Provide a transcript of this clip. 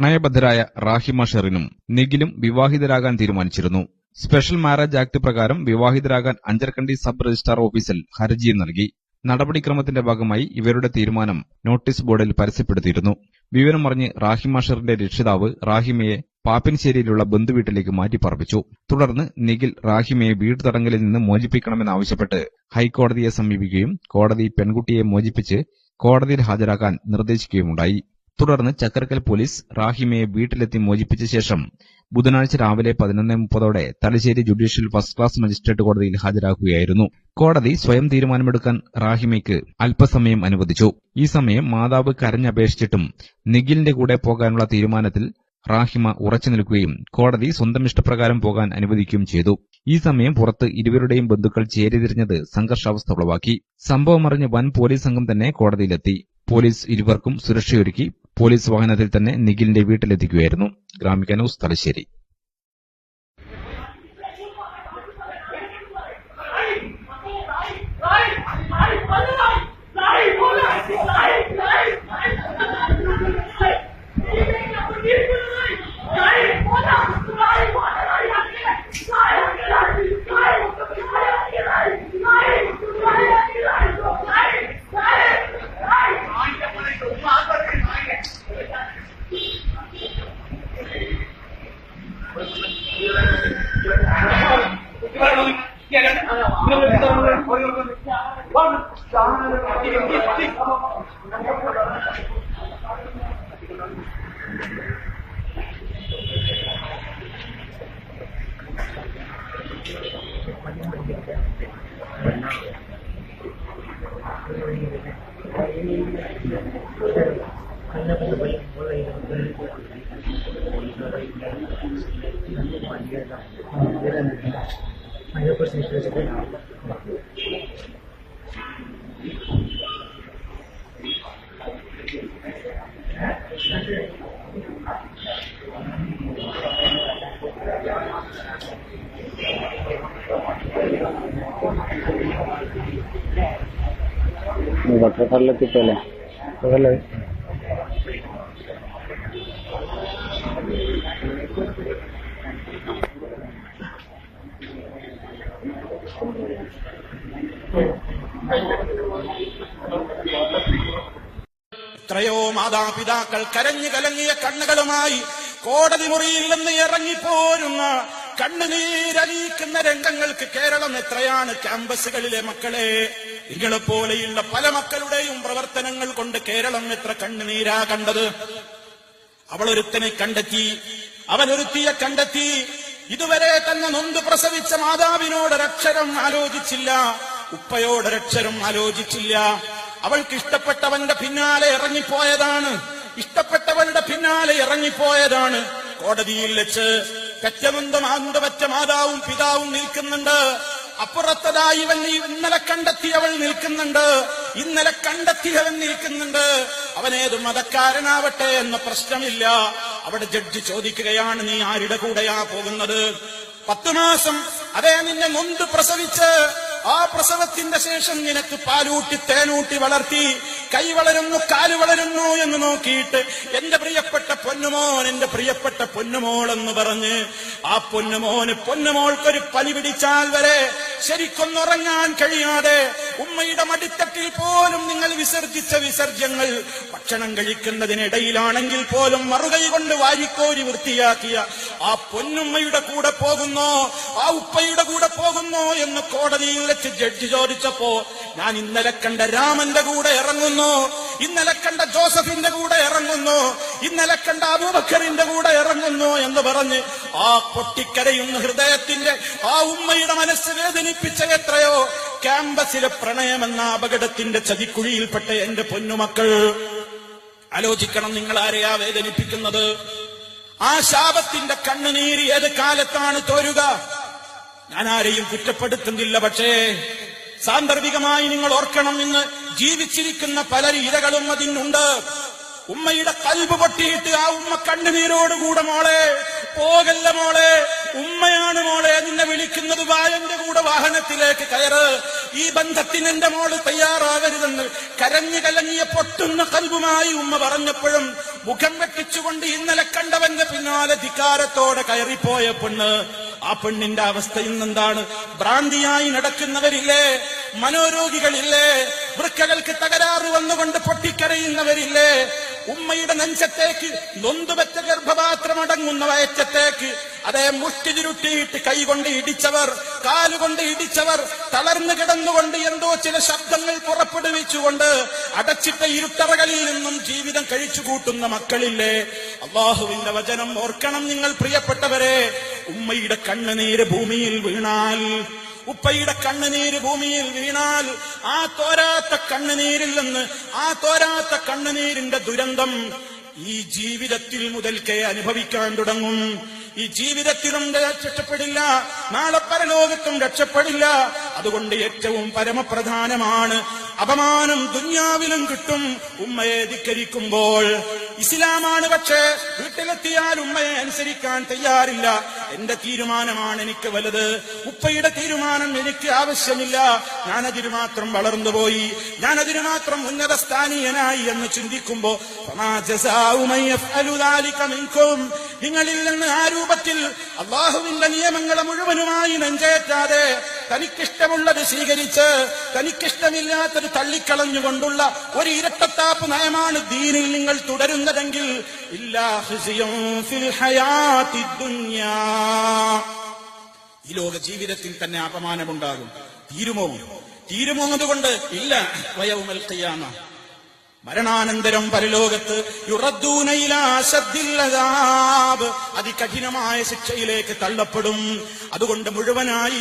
പ്രണയബദ്ധരായ റാഹിമ ഷെറിനും നിഖിലും വിവാഹിതരാകാൻ തീരുമാനിച്ചിരുന്നു. Special marriage act പ്രകാരം വിവാഹിതരാകാൻ അഞ്ചർക്കണ്ടി sub registrar ഓഫീസിൽ ഹർജിയും നൽകി. നടപടിക്രമത്തിന്റെ ഭാഗമായി ഇവരുടെ തീരുമാനം നോട്ടീസ് ബോർഡിൽ പരസ്യപ്പെടുത്തിയിരുന്നു. വിവരമറിഞ്ഞ് റാഹിമ ഷെറിന്റെ രക്ഷിതാവ് റാഹിമയെ പാപ്പിൻശ്ശേരിയിലുള്ള ബന്ധുവീട്ടിലേക്ക് മാറ്റിപ്പാർപ്പിച്ചു തുടർന്ന് നിഖിൽ റാഹിമയെ വീട്ടുതടങ്കലിൽ നിന്ന് മോചിപ്പിക്കണമെന്നാവശ്യപ്പെട്ട് ഹൈക്കോടതിയെ സമീപിക്കുകയും കോടതി പെൺകുട്ടിയെ മോചിപ്പിച്ച് കോടതിയിൽ ഹാജരാക്കാൻ നിർദ്ദേശിക്കുകയുമുണ്ടായി. തുടർന്ന് ചക്കരക്കൽ പോലീസ് റാഹിമയെ വീട്ടിലെത്തി മോചിപ്പിച്ച ശേഷം ബുധനാഴ്ച രാവിലെ പതിനൊന്ന് മുപ്പതോടെ Thalassery judicial first class magistrate കോടതിയിൽ ഹാജരാക്കുകയായിരുന്നു. കോടതി സ്വയം തീരുമാനമെടുക്കാൻ റാഹിമയ്ക്ക് അല്പസമയം അനുവദിച്ചു. ഈ സമയം മാതാവ് കരഞ്ഞപേക്ഷിച്ചിട്ടും നിഖിലിന്റെ കൂടെ പോകാനുള്ള തീരുമാനത്തിൽ റാഹിമ ഉറച്ചു നിൽക്കുകയും കോടതി സ്വന്തം ഇഷ്ടപ്രകാരം പോകാൻ അനുവദിക്കുകയും ചെയ്തു. ഈ സമയം പുറത്ത് ഇരുവരുടെയും ബന്ധുക്കൾ ചേരിതിരിഞ്ഞത് സംഘർഷാവസ്ഥ ഉളവാക്കി. സംഭവമറിഞ്ഞ് വൻ പോലീസ് സംഘം തന്നെ കോടതിയിലെത്തി. പോലീസ് ഇരുവർക്കും സുരക്ഷയൊരുക്കി പോലീസ് വാഹനത്തിൽ തന്നെ നിഖിലിന്റെ വീട്ടിലെത്തിക്കുകയായിരുന്നു ഗ്രാമിക ന്യൂസ് തലശ്ശേരി Gracias. വട്ടത്തള്ളത്തിട്ടല്ലേ അതല്ലേ? എത്രയോ മാതാപിതാക്കൾ കരഞ്ഞു കലങ്ങിയ കണ്ണുകളുമായി കോടതി മുറിയിൽ നിന്ന് ഇറങ്ങിപ്പോരുന്ന കണ്ണുനീരലിയിക്കുന്ന രംഗങ്ങൾക്ക് കേരളം എത്രയാണ് ക്യാമ്പസുകളിലെ മക്കളെ? നിങ്ങളെപ്പോലെയുള്ള പല മക്കളുടെയും പ്രവർത്തനങ്ങൾ കൊണ്ട് കേരളം എത്ര കണ്ണുനീരാ കണ്ടത്? അവളൊരുത്തനെ കണ്ടെത്തി അവനൊരുത്തിയെ കണ്ടെത്തി. ഇതുവരെ തന്നെ നൊന്ത് പ്രസവിച്ച മാതാവിനോടൊരക്ഷരം ആലോചിച്ചില്ല. ഉപ്പയോടൊരക്ഷരം ആലോചിച്ചില്ല. അവൾക്ക് ഇഷ്ടപ്പെട്ടവന്റെ പിന്നാലെ ഇറങ്ങിപ്പോയതാണ്. ഇഷ്ടപ്പെട്ടവരുടെ പിന്നാലെ ഇറങ്ങിപ്പോയതാണ്. കോടതിയിൽ വെച്ച് പെറ്റമുന്തം ആന്തപറ്റ മാതാവും പിതാവും നിൽക്കുന്നുണ്ട്. അപ്പുറത്തതായി ഇവൻ ഇന്നലെ കണ്ടെത്തിയവൾ നിൽക്കുന്നുണ്ട്. ഇന്നലെ കണ്ടെത്തിയവൻ നിൽക്കുന്നുണ്ട്. അവനേത് മതക്കാരനാവട്ടെ എന്ന പ്രശ്നമില്ല. അവിടെ ജഡ്ജി ചോദിക്കുകയാണ് നീ ആരുടെ കൂടെയാ പോകുന്നത്? പത്തു മാസം. അതേ നിന്നെ നൊന്ത് പ്രസവിച്ച് ആ പ്രസവത്തിന്റെ ശേഷം നിനക്ക് പാലൂട്ടി തേനൂട്ടി വളർത്തി കൈ വളരുന്നു കാൽ വളരുന്നു എന്ന് നോക്കിയിട്ട് എന്റെ പ്രിയപ്പെട്ട പൊന്നുമോൻ എന്റെ പ്രിയപ്പെട്ട പൊന്നുമോൾ എന്ന് പറഞ്ഞ് ആ പൊന്നുമോന് പൊന്നുമോൾക്കൊരു പനി പിടിച്ചാൽ വരെ ശരിക്കൊന്നുറങ്ങാൻ കഴിയാതെ ഉമ്മയുടെ മടിത്തട്ടിൽ പോലും നിങ്ങൾ വിസർജിച്ച വിസർജ്യങ്ങൾ ഭക്ഷണം കഴിക്കുന്നതിനിടയിലാണെങ്കിൽ പോലും മറുകൈ കൊണ്ട് വാരിക്കോരി വൃത്തിയാക്കിയ ആ പൊന്നുമ്മയുടെ കൂടെ പോകുന്നോ ആ ഉപ്പയുടെ കൂടെ പോകുന്നോ എന്ന് കോടതിയിൽ വെച്ച് ജഡ്ജി ചോദിച്ചപ്പോ ഞാൻ ഇന്നലെ കണ്ട രാമന്റെ കൂടെ ഇറങ്ങുന്നു ഇന്നലെ കണ്ട ജോസഫിന്റെ കൂടെ ഇറങ്ങുന്നു ഇന്നലെ കണ്ട അബൂബക്കറിന്റെ കൂടെ ഇറങ്ങുന്നു എന്ന് പറഞ്ഞ് ആ പൊട്ടിക്കരയുന്ന ഹൃദയത്തിന്റെ ആ ഉമ്മയുടെ മനസ്സ് വേദനിപ്പിച്ച എത്രയോ ക്യാമ്പസിലെ പ്രണയമെന്ന അപകടത്തിന്റെ ചതിക്കുഴിയിൽപ്പെട്ട എന്റെ പൊന്നുമക്കൾ ആലോചിക്കണം നിങ്ങൾ ആരെയാ വേദനിപ്പിക്കുന്നത്. ആ ശാപത്തിന്റെ കണ്ണുനീര് ഏത് കാലത്താണ് തോരുക? ഞാൻ ആരെയും കുറ്റപ്പെടുത്തുന്നില്ല പക്ഷേ സാന്ദർഭികമായി നിങ്ങൾ ഓർക്കണം ഇന്ന് ജീവിച്ചിരിക്കുന്ന പല ഇരകളും അതിനുണ്ട്. ഉമ്മയുടെ കൽബ് പൊട്ടിയിട്ട് ആ ഉമ്മ കണ്ണുനീരോടുകൂടെ മോളെ പോകല്ല മോളെ ഉമ്മയാണ് മോളെ നിന്നെ വിളിക്കുന്നത് വായന്റെ കൂടെ വാഹനത്തിലേക്ക് കയറ്. ഈ ബന്ധത്തിന് എന്റെ മോൾ തയ്യാറാകരുതെന്ന് കരഞ്ഞു കലങ്ങിയ പൊട്ടുന്ന കൽബുമായി ഉമ്മ പറഞ്ഞപ്പോഴും മുഖം വെട്ടിച്ചുകൊണ്ട് ഇന്നലെ കണ്ടവന്റെ പിന്നാലെ ധിക്കാരത്തോടെ കയറിപ്പോയ പെണ്ണ്. ആ പെണ്ണിന്റെ അവസ്ഥ ഇന്നെന്താണ്? ഭ്രാന്തിയായി നടക്കുന്നവരില്ലേ? മനോരോഗികളില്ലേ? വൃക്കകൾക്ക് തകരാറ് വന്നുകൊണ്ട് പൊട്ടിക്കരയുന്നവരില്ലേ? ഉമ്മയുടെ നെഞ്ചത്തേക്ക് നൊന്തുവെച്ച ഗർഭപാത്രമടങ്ങുന്ന വയറ്റത്തേക്ക് അതേ മുഷ്ടി ചുരുട്ടിയിട്ട് കൈകൊണ്ട് ഇടിച്ചവർ കാലുകൊണ്ട് ഇടിച്ചവർ തളർന്നു കിടന്നുകൊണ്ട് എന്തോ ചില ശബ്ദങ്ങൾ പുറപ്പെടുവിച്ചുകൊണ്ട് അടച്ചിട്ട ഇരുട്ടറകളിൽ നിന്നും ജീവിതം കഴിച്ചു കൂട്ടുന്ന മക്കളില്ലേ? അള്ളാഹുവിന്റെ വചനം ഓർക്കണം നിങ്ങൾ പ്രിയപ്പെട്ടവരെ. ഉമ്മയുടെ കണ്ണുനീര് ഭൂമിയിൽ വീണാൽ ഉപ്പയുടെ കണ്ണുനീര് ഭൂമിയിൽ വീണാൽ ആ തോരാത്ത കണ്ണുനീരിൽ നിന്ന് ആ തോരാത്ത കണ്ണുനീരിന്റെ ദുരന്തം ഈ ജീവിതത്തിൽ മുതൽക്കേ അനുഭവിക്കാൻ തുടങ്ങും. ഈ ജീവിതത്തിലും രക്ഷപ്പെടില്ല നാളെ പരലോകത്തും രക്ഷപ്പെടില്ല. അതുകൊണ്ട് ഏറ്റവും പരമപ്രധാനമാണ് അപമാനം ദുന്യാവിലും കിട്ടും ഉമ്മയെ ധിക്കരിക്കുമ്പോൾ. ഇസ്ലാമാണ് പക്ഷേ വീട്ടിലെത്തിയാൽ ഉമ്മയെ അനുസരിക്കാൻ തയ്യാറില്ല. എന്റെ തീരുമാനമാണ് എനിക്ക് വലുത്. ഉപ്പയുടെ തീരുമാനം എനിക്ക് ആവശ്യമില്ല. ഞാനതിന് മാത്രം വളർന്നുപോയി ഞാനതിന് മാത്രം ഉന്നത സ്ഥാനീയനായി എന്ന് ചിന്തിക്കുമ്പോ നിങ്ങളിൽ നിന്ന് ആ രൂപത്തിൽ അള്ളാഹുവിന്റെ നിയമങ്ങളെ മുഴുവനുമായി നെഞ്ചേറ്റാതെ തനിക്കിഷ്ടമുള്ളത് സ്വീകരിച്ച് തനിക്കിഷ്ടമില്ലാത്തത് തള്ളിക്കളഞ്ഞുകൊണ്ടുള്ള ഒരു ഇരട്ടത്താപ്പ് നയമാണ് ദീനിൽ നിങ്ങൾ തുടരുന്നതെങ്കിൽ. ഈ ലോക ജീവിതത്തിൽ തന്നെ അപമാനമുണ്ടാകും തീരുമോ തീരുമോ അതുകൊണ്ട് ഇല്ല വയവുമൽ ഖിയാമ മരണാനന്തരം പരലോകത്ത് അതികഠിനമായ ശിക്ഷയിലേക്ക് തള്ളപ്പെടും. അതുകൊണ്ട് മുഴുവനായി